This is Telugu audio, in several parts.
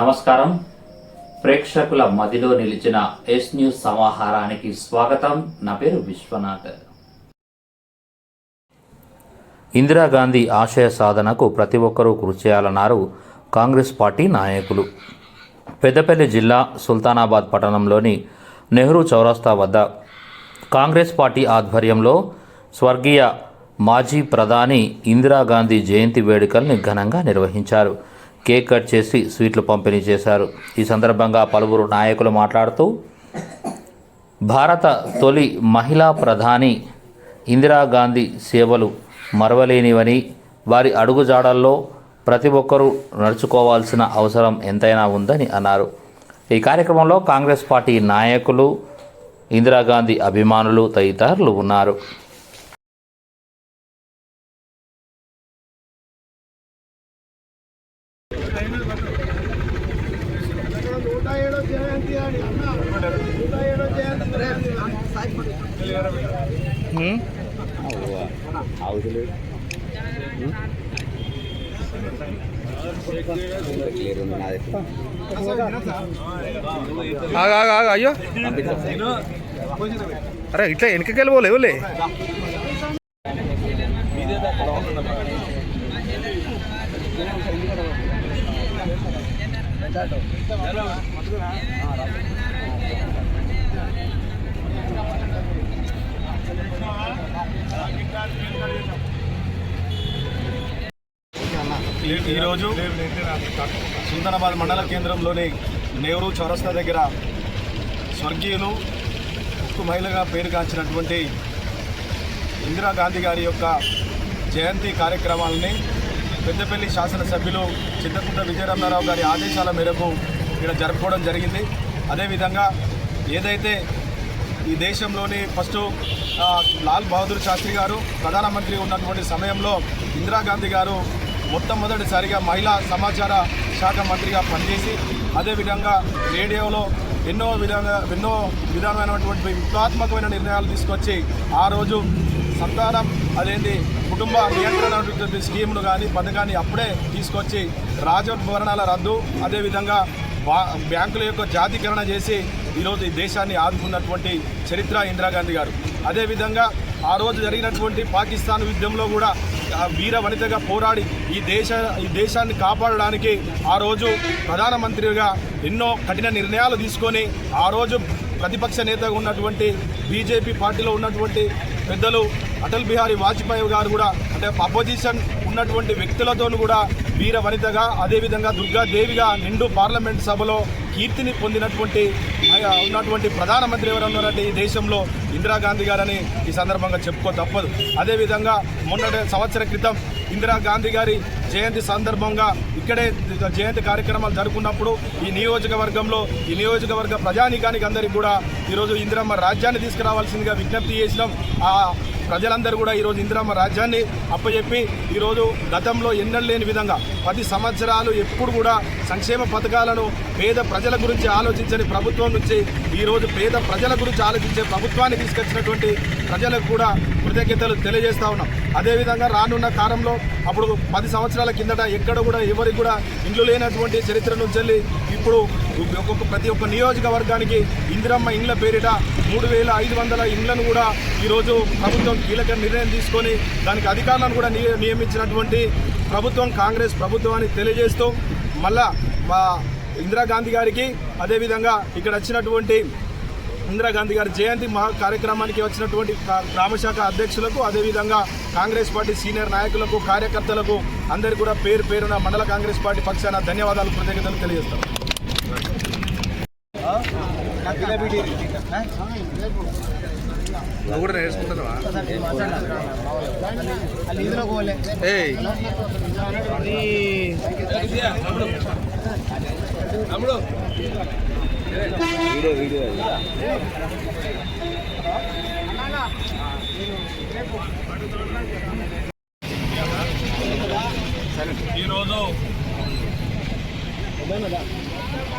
నమస్కారం. ప్రేక్షకుల మదిలో నిలిచిన ఎస్ న్యూస్ సమాహారానికి స్వాగతం. నా పేరు విశ్వనాథ్. ఇందిరాగాంధీ ఆశయ సాధనకు ప్రతి ఒక్కరూ కృషి చేయాలన్నారు కాంగ్రెస్ పార్టీ నాయకులు. పెద్దపల్లి జిల్లా సుల్తానాబాద్ పట్టణంలోని నెహ్రూ చౌరస్తా వద్ద కాంగ్రెస్ పార్టీ ఆధ్వర్యంలో స్వర్గీయ మాజీ ప్రధాని ఇందిరాగాంధీ జయంతి వేడుకల్ని ఘనంగా నిర్వహించారు. కేక్ కట్ చేసి స్వీట్లు పంపిణీ చేశారు. ఈ సందర్భంగా పలువురు నాయకులు మాట్లాడుతూ భారత తొలి మహిళా ప్రధాని ఇందిరాగాంధీ సేవలు మరవలేనివని వారి అడుగుజాడల్లో ప్రతి ఒక్కరూ నడుచుకోవాల్సిన అవసరం ఎంతైనా ఉందని అన్నారు. ఈ కార్యక్రమంలో కాంగ్రెస్ పార్టీ నాయకులు ఇందిరాగాంధీ అభిమానులు తదితరులు ఉన్నారు. నూట ఏడో జయంతి అని నూట ఏడో జయంతి ఆగు, అయ్యో. అరే ఇట్లా వెనకకి వెళ్ళిపోలే ఇవ్వలే ఈ- ఈరోజు సుల్తానాబాద్ మండల కేంద్రంలోని నెహ్రూ చౌరస్తా దగ్గర స్వర్గీయులు ఉక్కు మహిళగా పేరుగాంచినటువంటి ఇందిరాగాంధీ గారి యొక్క జయంతి కార్యక్రమాలని పెద్దపల్లి శాసనసభ్యులు చింతకుంట విజయరామారావు గారి ఆదేశాల మేరకు ఇక్కడ జరుపుకోవడం జరిగింది. అదేవిధంగా ఏదైతే ఈ దేశంలోని ఫస్ట్ లాల్ బహదూర్ శాస్త్రి గారు ప్రధానమంత్రి ఉన్నటువంటి సమయంలో ఇందిరాగాంధీ గారు మొట్టమొదటిసారిగా మహిళా సమాచార శాఖ మంత్రిగా పనిచేసి అదేవిధంగా రేడియోలో ఎన్నో విధంగా ఎన్నో విధమైనటువంటి విప్లవాత్మకమైన నిర్ణయాలు తీసుకొచ్చి ఆ రోజు సంతానం అదేంటి కుటుంబ నియంత్రణ అనేటువంటి స్కీమ్ను కానీ పథకాన్ని అప్పుడే తీసుకొచ్చి రాజభరణాల రద్దు అదేవిధంగా బ్యాంకుల యొక్క జాతీకరణ చేసి ఈరోజు ఈ దేశాన్ని ఆదుకున్నటువంటి చరిత్ర ఇందిరాగాంధీ గారు. అదేవిధంగా ఆ రోజు జరిగినటువంటి పాకిస్తాన్ యుద్ధంలో కూడా వీర వనితగా పోరాడి ఈ దేశ ఈ దేశాన్ని కాపాడడానికి ఆ రోజు ప్రధానమంత్రిగా ఎన్నో కఠిన నిర్ణయాలు తీసుకొని ఆ రోజు ప్రతిపక్ష నేతగా ఉన్నటువంటి బీజేపీ పార్టీలో ఉన్నటువంటి పెద్దలు అటల్ బిహారీ వాజ్పేయి గారు కూడా అంటే అపోజిషన్ ఉన్నటువంటి వ్యక్తులతోనూ కూడా వీర వనితగా అదేవిధంగా దుర్గాదేవిగా నిండు పార్లమెంట్ సభలో కీర్తిని పొందినటువంటి ఉన్నటువంటి ప్రధానమంత్రి ఎవరన్నారంటే ఈ దేశంలో ఇందిరాగాంధీ గారని ఈ సందర్భంగా చెప్పుకో తప్పదు. అదేవిధంగా మొన్నటి సంవత్సర క్రితం ఇందిరాగాంధీ గారి జయంతి సందర్భంగా ఇక్కడే జయంతి కార్యక్రమాలు జరుపుకున్నప్పుడు ఈ నియోజకవర్గంలో ఈ నియోజకవర్గ ప్రజానీకానికి అందరికీ కూడా ఈరోజు ఇందిరమ్మ రాజ్యాన్ని తీసుకురావాల్సిందిగా విజ్ఞప్తి చేసినాం. ఆ ప్రజలందరూ కూడా ఈరోజు ఇందిరమ్మ రాజ్యాన్ని అప్పచెప్పి ఈరోజు గతంలో ఎన్నడలేని విధంగా పది సంవత్సరాలు ఎప్పుడు కూడా సంక్షేమ పథకాలను పేద ప్రజల గురించి ఆలోచించని ప్రభుత్వం నుంచి ఈరోజు పేద ప్రజల గురించి ఆలోచించే ప్రభుత్వాన్ని తీసుకొచ్చినటువంటి ప్రజలకు కూడా కృతజ్ఞతలు తెలియజేస్తా ఉన్నాం. అదేవిధంగా రానున్న కాలంలో అప్పుడు పది సంవత్సరాల కిందట ఎక్కడ కూడా ఎవరికి కూడా ఇండ్లు లేనటువంటి చరిత్ర నుంచి వెళ్ళి ఇప్పుడు ఒక్కొక్క ప్రతి ఒక్క నియోజకవర్గానికి ఇందిరమ్మ ఇండ్ల పేరిట మూడు వేల ఐదు వందల ఇండ్లను కూడా ఈరోజు ప్రభుత్వం కీలక నిర్ణయం తీసుకొని దానికి అధికారులను కూడా నియ- నియమించినటువంటి ప్రభుత్వం కాంగ్రెస్ ప్రభుత్వం అని తెలియజేస్తూ మళ్ళా మా ఇందిరాగాంధీ గారికి అదేవిధంగా ఇక్కడ వచ్చినటువంటి ఇందిరాగాంధీ గారి జయంతి మహా కార్యక్రమానికి వచ్చినటువంటి గ్రామశాఖ అధ్యక్షులకు అదేవిధంగా కాంగ్రెస్ పార్టీ సీనియర్ నాయకులకు కార్యకర్తలకు అందరికీ కూడా పేరు పేరున మండల కాంగ్రెస్ పార్టీ పక్షాన ధన్యవాదాలు కృతజ్ఞతలు తెలియజేస్తాం. నువ్వు కూడా నేర్చుకుంటున్నావా ఏయ్ ఈరోజు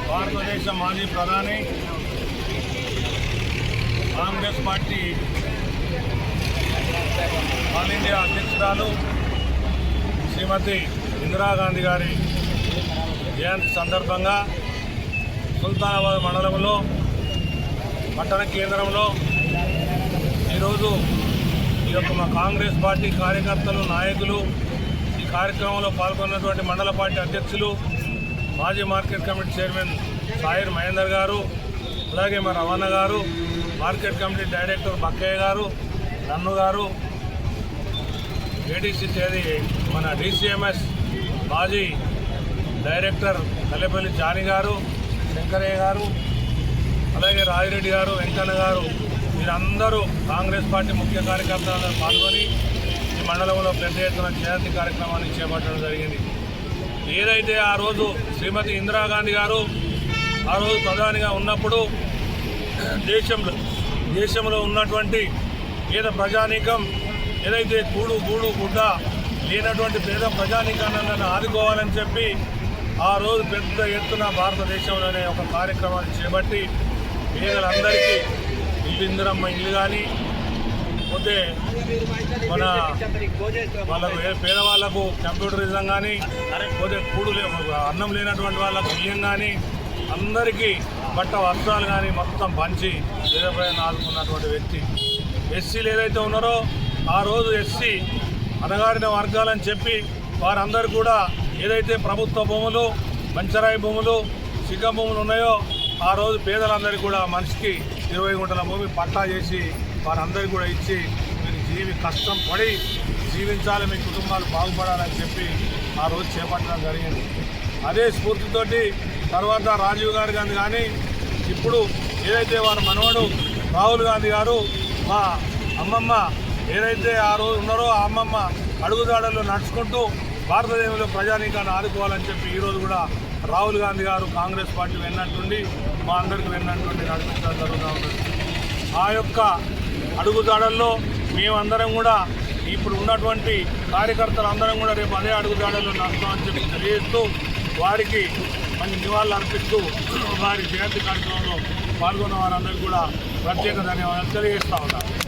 భారతదేశ మాజీ ప్రధాని కాంగ్రెస్ పార్టీ ఆల్ ఇండియా అధ్యక్షురాలు శ్రీమతి ఇందిరాగాంధీ గారి జయంతి సందర్భంగా సుల్తానాబాద్ మండలంలో పట్టణ కేంద్రంలో ఈరోజు ఈ యొక్క మా కాంగ్రెస్ పార్టీ కార్యకర్తలు నాయకులు ఈ కార్యక్రమంలో పాల్గొన్నటువంటి మండల పార్టీ అధ్యక్షులు మాజీ మార్కెట్ కమిటీ చైర్మన్ సాయిర్ మహేందర్ గారు అలాగే మా రవాణా గారు మార్కెట్ కమిటీ డైరెక్టర్ బక్కయ్య గారు నన్ను గారు ఏడీసీ తేదీ మన డీసీఎంఎస్ మాజీ డైరెక్టర్ కల్లెపల్లి జాని గారు శంకరయ్య గారు అలాగే రాజిరెడ్డి గారు వెంకన్న గారు వీరందరూ కాంగ్రెస్ పార్టీ ముఖ్య కార్యకర్తలందరూ పాల్గొని ఈ మండలంలో పెద్ద ఎత్తున జయంతి కార్యక్రమాన్ని చేపట్టడం జరిగింది. ఏదైతే ఆ రోజు శ్రీమతి ఇందిరాగాంధీ గారు ఆ రోజు ప్రధానిగా ఉన్నప్పుడు దేశంలో దేశంలో ఉన్నటువంటి పేద ప్రజానీకం ఏదైతే కూడు గూడు గుడ్డ లేనటువంటి పేద ప్రజానీకాన్ని నన్ను ఆదుకోవాలని చెప్పి ఆ రోజు పెద్ద ఎత్తున భారతదేశంలోనే ఒక కార్యక్రమాన్ని చేపట్టి పేదలందరికీ ఇల్లు ఇందిరమ్మ ఇల్లు కానీ పోతే మన వాళ్ళకు పేదవాళ్ళకు పేదవాళ్ళకు కంప్యూటరిజం కానీ పోతే కూడు అన్నం లేనటువంటి వాళ్ళకు బియ్యం కానీ అందరికీ బట్ట వస్త్రాలు కానీ మొత్తం పంచి పేదపైన ఆదుకున్నటువంటి వ్యక్తి. ఎస్సీలు ఏదైతే ఉన్నారో ఆ రోజు ఎస్సీ అణగారిన వర్గాలని చెప్పి వారందరూ కూడా ఏదైతే ప్రభుత్వ భూములు మంచరాయి భూములు సిగ్గ భూములు ఉన్నాయో ఆ రోజు పేదలందరికీ కూడా మనిషికి ఇరవై గుంటల భూమి పట్టా చేసి వారందరికీ కూడా ఇచ్చి మీరు జీవి కష్టం పడి జీవించాలి మీ కుటుంబాలు బాగుపడాలని చెప్పి ఆ రోజు చేపట్టడం జరిగింది. అదే స్ఫూర్తితోటి తర్వాత రాజీవ్ గాంధీ గాంధీ కానీ ఇప్పుడు ఏదైతే వారి మనవడు రాహుల్ గాంధీ గారు మా అమ్మమ్మ ఏదైతే ఆ రోజు ఉన్నారో ఆ అమ్మమ్మ అడుగుదాడల్లో నడుచుకుంటూ భారతదేశంలో ప్రజానీకాన్ని ఆదుకోవాలని చెప్పి ఈరోజు కూడా రాహుల్ గాంధీ గారు కాంగ్రెస్ పార్టీ వెన్నట్టుండి మా అందరికి వెన్నట్టుండి నడిపించడం జరుగుతూ ఉంటుంది ఆ యొక్క అడుగుదాడల్లో మేమందరం కూడా ఇప్పుడు ఉన్నటువంటి కార్యకర్తలు అందరం కూడా రేపు అదే అడుగుదాడల్లో నడుస్తామని చెప్పి తెలియజేస్తూ వారికి మంచి నివాళులు అర్పిస్తూ వారి జయంతి కార్యక్రమంలో పాల్గొన్న వారందరికీ కూడా ప్రత్యేక ధన్యవాదాలు తెలియజేస్తా ఉన్నారు